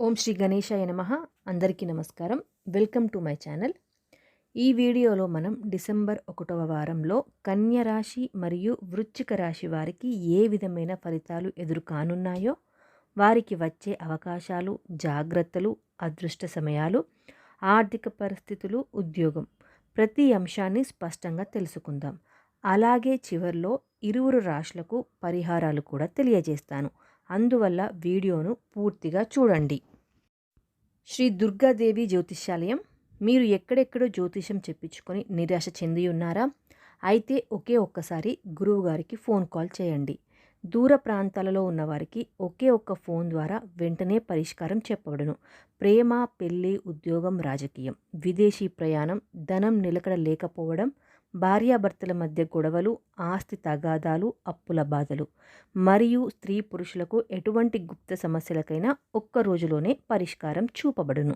ఓం శ్రీ గణేశాయ నమ. అందరికీ నమస్కారం. Welcome to my channel. ఈ వీడియోలో మనం డిసెంబర్ ఒకటవ వారంలో కన్య రాశి మరియు వృశ్చిక రాశి వారికి ఏ విధమైన ఫలితాలు ఎదురు కానున్నాయో వారికి వచ్చే అవకాశాలు జాగ్రత్తలు అదృష్ట సమయాలు ఆర్థిక పరిస్థితులు ఉద్యోగం ప్రతి అంశాన్ని స్పష్టంగా తెలుసుకుందాం. అలాగే చివర్లో ఇరువురు రాశులకు పరిహారాలు కూడా తెలియజేస్తాను. అందువల్ల వీడియోను పూర్తిగా చూడండి. శ్రీ దుర్గాదేవి జ్యోతిష్యాలయం మీరు ఎక్కడెక్కడో జ్యోతిషం చెప్పించుకొని నిరాశ చెంది ఉన్నారా? అయితే ఒకే ఒక్కసారి గురువు గారికి ఫోన్ కాల్ చేయండి. దూర ప్రాంతాలలో ఉన్నవారికి ఒకే ఒక్క ఫోన్ ద్వారా వెంటనే పరిష్కారం చెప్పబడును. ప్రేమ పెళ్ళి ఉద్యోగం రాజకీయం విదేశీ ప్రయాణం ధనం నిలకడ లేకపోవడం భార్యాభర్తల మధ్య గొడవలు ఆస్తి తగాదాలు అప్పుల బాధలు. మరియు స్త్రీ పురుషులకు ఎటువంటి గుప్త సమస్యలకైనా ఒక్క రోజులోనే పరిష్కారం చూపబడును.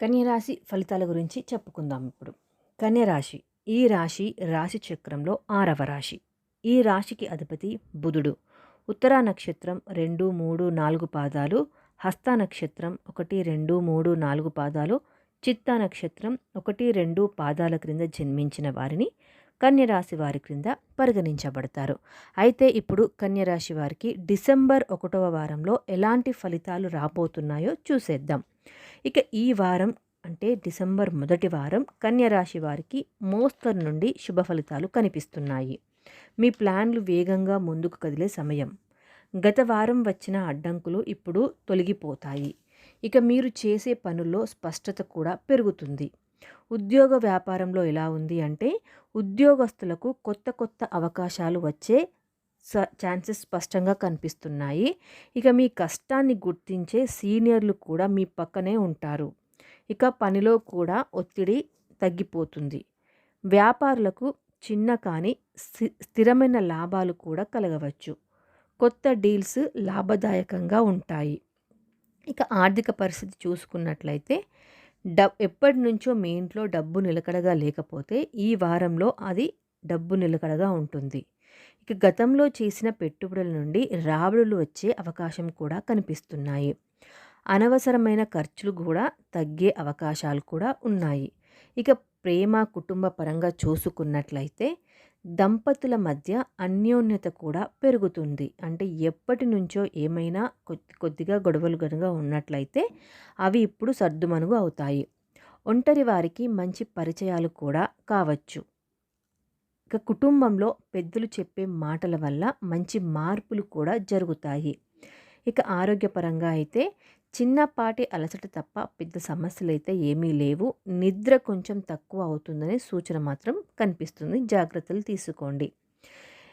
కన్యరాశి ఫలితాల గురించి చెప్పుకుందాం ఇప్పుడు. కన్యరాశి. ఈ రాశి రాశి చక్రంలో ఆరవ రాశి. ఈ రాశికి అధిపతి బుధుడు. ఉత్తరా నక్షత్రం రెండు మూడు నాలుగు పాదాలు హస్త నక్షత్రం ఒకటి రెండు మూడు నాలుగు పాదాలు చిత్తా నక్షత్రం ఒకటి రెండు పాదాల క్రింద జన్మించిన వారిని కన్యరాశి వారి క్రింద పరిగణించబడతారు. అయితే ఇప్పుడు కన్యరాశి వారికి డిసెంబర్ ఒకటవ వారంలో ఎలాంటి ఫలితాలు రాబోతున్నాయో చూసేద్దాం. ఇక ఈ వారం అంటే డిసెంబర్ మొదటి వారం కన్యరాశి వారికి మోస్తరు నుండి శుభ ఫలితాలు కనిపిస్తున్నాయి. మీ ప్లాన్లు వేగంగా ముందుకు కదిలే సమయం. గత వారం వచ్చిన అడ్డంకులు ఇప్పుడు తొలగిపోతాయి. ఇక మీరు చేసే పనుల్లో స్పష్టత కూడా పెరుగుతుంది. ఉద్యోగ వ్యాపారంలో ఎలా ఉంది అంటే ఉద్యోగస్తులకు కొత్త కొత్త అవకాశాలు వచ్చే స ఛాన్సెస్ స్పష్టంగా కనిపిస్తున్నాయి. ఇక మీ కష్టాన్ని గుర్తించే సీనియర్లు కూడా మీ పక్కనే ఉంటారు. ఇక పనిలో కూడా ఒత్తిడి తగ్గిపోతుంది. వ్యాపారులకు చిన్న కానీ స్థిరమైన లాభాలు కూడా కలగవచ్చు. కొత్త డీల్స్ లాభదాయకంగా ఉంటాయి. ఇక ఆర్థిక పరిస్థితి చూసుకున్నట్లయితే డబ్ ఎప్పటి నుంచో మీ ఇంట్లో డబ్బు నిలకడగా లేకపోతే ఈ వారంలో అది డబ్బు నిలకడగా ఉంటుంది. ఇక గతంలో చేసిన పెట్టుబడుల నుండి రాబడులు వచ్చే అవకాశం కూడా కనిపిస్తున్నాయి. అనవసరమైన ఖర్చులు కూడా తగ్గే అవకాశాలు కూడా ఉన్నాయి. ఇక ప్రేమ కుటుంబ పరంగా చూసుకున్నట్లయితే దంపతుల మధ్య అన్యోన్యత కూడా పెరుగుతుంది. అంటే ఎప్పటి నుంచో ఏమైనా కొద్ది కొద్దిగా గొడవలు కనుక ఉన్నట్లయితే అవి ఇప్పుడు సర్దుమనుగు అవుతాయి. ఒంటరి వారికి మంచి పరిచయాలు కూడా కావచ్చు. ఇక కుటుంబంలో పెద్దలు చెప్పే మాటల వల్ల మంచి మార్పులు కూడా జరుగుతాయి. ఇక ఆరోగ్యపరంగా అయితే చిన్నపాటి అలసట తప్ప పెద్ద సమస్యలు అయితే ఏమీ లేవు. నిద్ర కొంచెం తక్కువ అవుతుందనే సూచన మాత్రం కనిపిస్తుంది. జాగ్రత్తలు తీసుకోండి.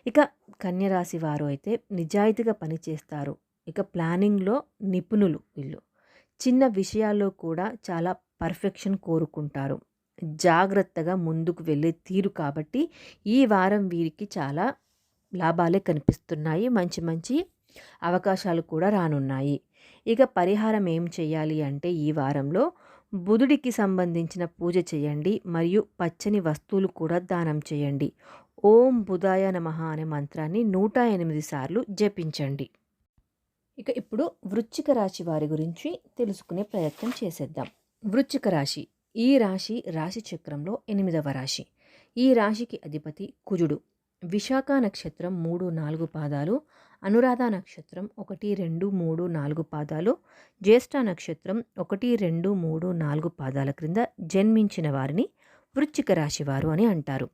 ఇక కన్యరాశి వారు అయితే నిజాయితీగా పనిచేస్తారు ఇక ప్లానింగ్లో నిపుణులు వీళ్ళు. చిన్న విషయాల్లో కూడా చాలా పర్ఫెక్షన్ కోరుకుంటారు. జాగ్రత్తగా ముందుకు వెళ్ళే తీరు కాబట్టి ఈ వారం వీరికి చాలా లాభాలే కనిపిస్తున్నాయి. మంచి మంచి అవకాశాలు కూడా రానున్నాయి. ఇక పరిహారం ఏం చేయాలి అంటే ఈ వారంలో బుధుడికి సంబంధించిన పూజ చేయండి మరియు పచ్చని వస్తువులు కూడా దానం చేయండి. ఓం బుధాయ నమః అనే మంత్రాన్ని నూట ఎనిమిది సార్లు జపించండి. ఇక ఇప్పుడు వృశ్చిక రాశి వారి గురించి తెలుసుకునే ప్రయత్నం చేసేద్దాం. వృశ్చిక రాశి ఈ రాశి రాశి చక్రంలో ఎనిమిదవ రాశి. ఈ రాశికి అధిపతి కుజుడు. విశాఖ నక్షత్రం మూడు నాలుగు పాదాలు అనురాధ నక్షత్రం ఒకటి రెండు మూడు నాలుగు పాదాలు. జ్యేష్ఠ నక్షత్రం ఒకటి రెండు మూడు నాలుగు పాదాల క్రింద జన్మించిన వారిని వృచ్చిక రాశివారు అని అంటారు.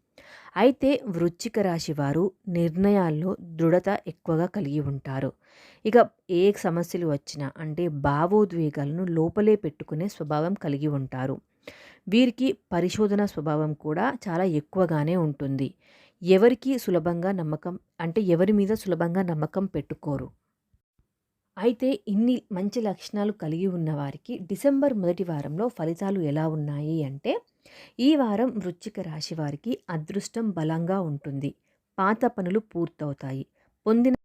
అయితే వృచ్చిక రాశి వారు నిర్ణయాల్లో దృఢత ఎక్కువగా కలిగి ఉంటారు. ఇక ఏ సమస్యలు వచ్చినా అంటే భావోద్వేగాలను లోపలే పెట్టుకునే స్వభావం కలిగి ఉంటారు. వీరికి పరిశోధన స్వభావం కూడా చాలా ఎక్కువగానే ఉంటుంది. ఎవరికి సులభంగా నమ్మకం అంటే ఎవరి మీద సులభంగా నమ్మకం పెట్టుకోరు. అయితే ఇన్ని మంచి లక్షణాలు కలిగి ఉన్న వారికి డిసెంబర్ మొదటి వారంలో ఫలితాలు ఎలా ఉన్నాయి అంటే ఈ వారం వృశ్చిక రాశి వారికి అదృష్టం బలంగా ఉంటుంది. పాత పనులు పూర్తవుతాయి. పొందిన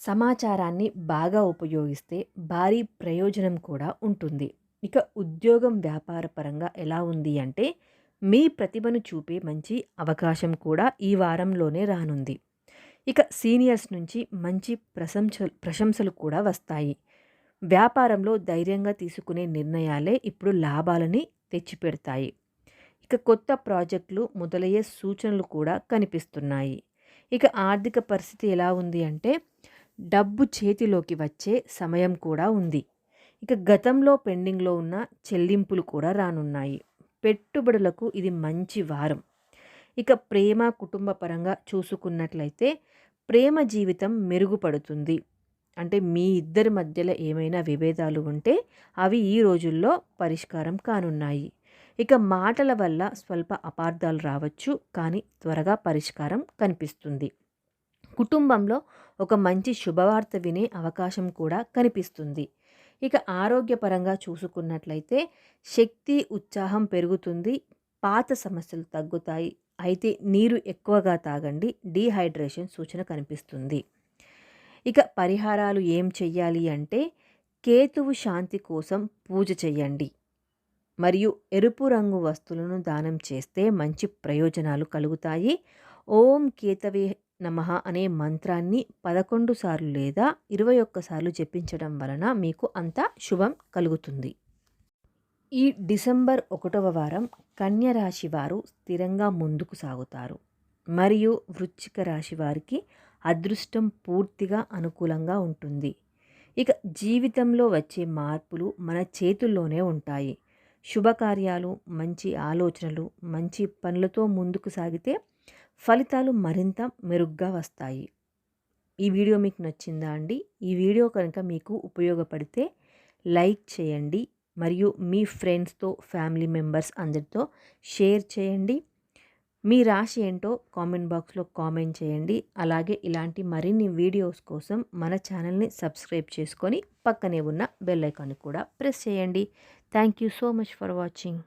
సమాచారాన్ని బాగా ఉపయోగిస్తే భారీ ప్రయోజనం కూడా ఉంటుంది. ఇక ఉద్యోగం వ్యాపార పరంగా ఎలా ఉంది అంటే మీ ప్రతిభను చూపే మంచి అవకాశం కూడా ఈ వారంలోనే రానుంది. ఇక సీనియర్స్ నుంచి మంచి ప్రశంస ప్రశంసలు కూడా వస్తాయి. వ్యాపారంలో ధైర్యంగా తీసుకునే నిర్ణయాలే ఇప్పుడు లాభాలని తెచ్చిపెడతాయి. ఇక కొత్త ప్రాజెక్టులు మొదలయ్యే సూచనలు కూడా కనిపిస్తున్నాయి. ఇక ఆర్థిక పరిస్థితి ఎలా ఉంది అంటే డబ్బు చేతిలోకి వచ్చే సమయం కూడా ఉంది. ఇక గతంలో పెండింగ్లో ఉన్న చెల్లింపులు కూడా రానున్నాయి. పెట్టుబడులకు ఇది మంచి వారం. ఇక ప్రేమ కుటుంబ పరంగా చూసుకున్నట్లయితే ప్రేమ జీవితం మెరుగుపడుతుంది. అంటే మీ ఇద్దరి మధ్యలో ఏమైనా విభేదాలు ఉంటే అవి ఈ రోజుల్లో పరిష్కారం కానున్నాయి. ఇక మాటల వల్ల స్వల్ప అపార్థాలు రావచ్చు కానీ త్వరగా పరిష్కారం కనిపిస్తుంది. కుటుంబంలో ఒక మంచి శుభవార్త వినే అవకాశం కూడా కనిపిస్తుంది. ఇక ఆరోగ్యపరంగా చూసుకున్నట్లయితే శక్తి ఉత్సాహం పెరుగుతుంది. పాత సమస్యలు తగ్గుతాయి. అయితే నీరు ఎక్కువగా తాగండి. డీహైడ్రేషన్ సూచన కనిపిస్తుంది. ఇక పరిహారాలు ఏం చెయ్యాలి అంటే కేతువు శాంతి కోసం పూజ చెయ్యండి. మరియు ఎరుపు రంగు వస్తువులను దానం చేస్తే మంచి ప్రయోజనాలు కలుగుతాయి. ఓం కేతవే నమ అనే మంత్రాన్ని పదకొండు సార్లు లేదా ఇరవై ఒక్కసార్లు జపించడం వలన మీకు అంత శుభం కలుగుతుంది. ఈ డిసెంబర్ ఒకటవ వారం కన్యరాశి వారు స్థిరంగా ముందుకు సాగుతారు. మరియు వృశ్చిక రాశి వారికి అదృష్టం పూర్తిగా అనుకూలంగా ఉంటుంది. ఇక జీవితంలో వచ్చే మార్పులు మన చేతుల్లోనే ఉంటాయి. శుభకార్యాలు మంచి ఆలోచనలు మంచి పనులతో ముందుకు సాగితే ఫలితాలు మరింత మెరుగ్గా వస్తాయి. ఈ వీడియో మీకు నచ్చిందా అండి? ఈ వీడియో కనుక మీకు ఉపయోగపడితే లైక్ చేయండి. మరియు మీ ఫ్రెండ్స్తో ఫ్యామిలీ మెంబర్స్ అందరితో షేర్ చేయండి. మీ రాశి ఏంటో కామెంట్ బాక్స్లో కామెంట్ చేయండి. అలాగే ఇలాంటి మరిన్ని వీడియోస్ కోసం మన ఛానల్ని సబ్స్క్రైబ్ చేసుకొని పక్కనే ఉన్న బెల్ ఐకాన్ కూడా ప్రెస్ చేయండి. Thank you so much for watching.